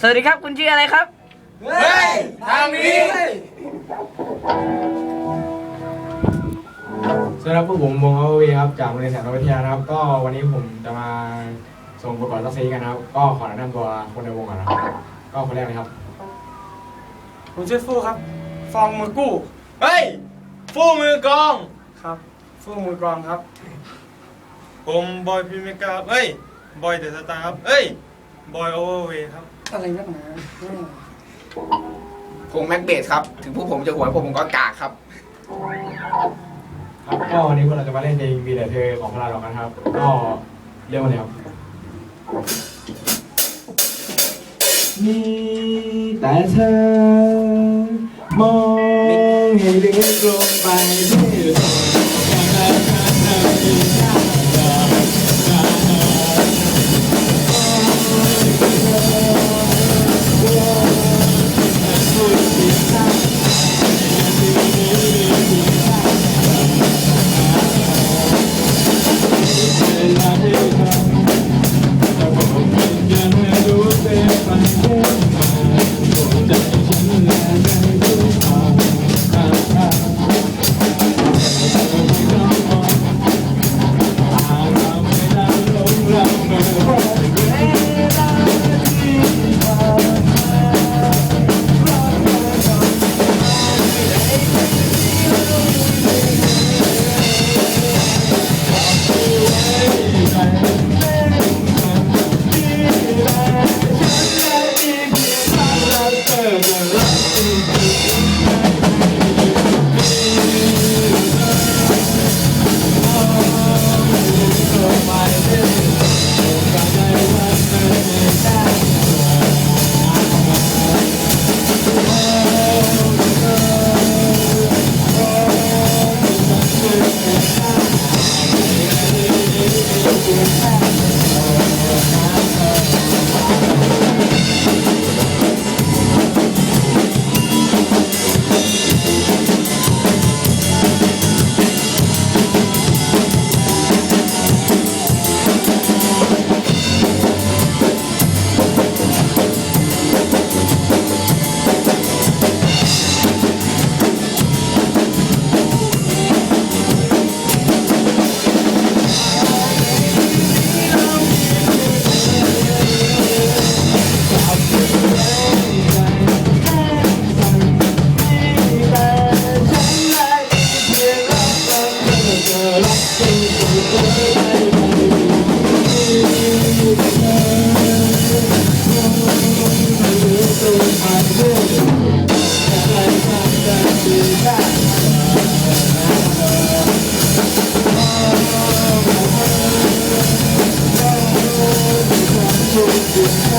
สวัสดีครับคุณชื่ออะไรครับ เฮ้ย ทางนี้ สวัสดีครับพวกผมวงเอาวีครับจากโรงเรียนแสงวิทยานะครับ ก็วันนี้ผมจะมาส่งประกวดรักซีกันนะครับ ก็ขอแนะนำตัวคนในวงก่อนนะครับก็คนแรกเลยครับผมชื่อฟูครับ ฟองมือกู้ เฮ้ย ฟู่มือกลอง ครับ ฟูมือกรองครับ ผมบอยพิมพ์กาครับเอ้ย บอยเดอะสตาร์ครับเอ้ย บอยโอเวอร์เวย์ครับ อะไรนักหนาผมแม็กเบสครับ ถึงพวกผมจะหวยพวกผมก็กากครับ ครับก็วันนี้พวกเราจะมาเล่นเพลงวีแต่เธอของพวกเรากันครับ ก็เริ่มกันเลยครับ มีแต่เธอ มองให้ลึกลงไปที่ เ